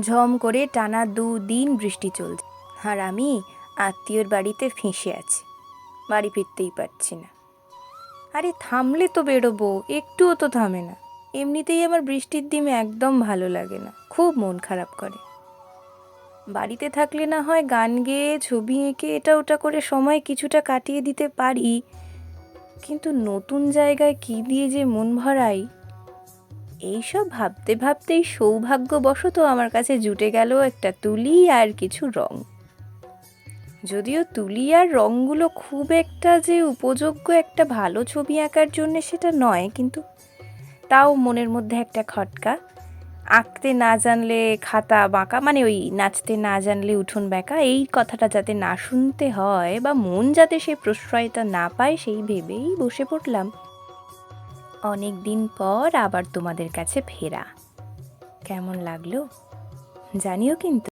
ঝম করে টানা দুদিন বৃষ্টি চলছে। আর আমি আত্মীয়র বাড়িতে ফেঁসে আছি। বাড়ি ফিরতেই পারছি না। আরে থামলে তো বেরোবো, একটুও তো থামে না। এমনিতেই আমার বৃষ্টির দিন একদম ভালো লাগে না, খুব মন খারাপ করে। বাড়িতে থাকলে না হয় গান গেয়ে, ছবি এঁকে, এটা ওটা করে সময় কিছুটা কাটিয়ে দিতে পারি। কিন্তু নতুন জায়গায় কী দিয়ে যে মন ভরাই এইসব ভাবতে ভাবতেই সৌভাগ্যবশত আমার কাছে জুটে গেল একটা তুলি আর কিছু রং। যদিও তুলি আর রঙগুলো খুব একটা যে উপযোগ্য একটা ভালো ছবি আঁকার জন্য সেটা নয়, কিন্তু তাও মনের মধ্যে একটা খটকা। আঁকতে না জানলে খাতা বাঁকা মানে ওই নাচতে না জানলে উঠোন বেঁকা এই কথাটা যাতে না শুনতে হয় বা মন যাতে সে প্রশ্রয়টা না পায় সেই ভেবেই বসে পড়লাম। অনেক দিন পর আবার তোমাদের কাছে ফেরা। কেমন লাগল? জানিও কিন্তু।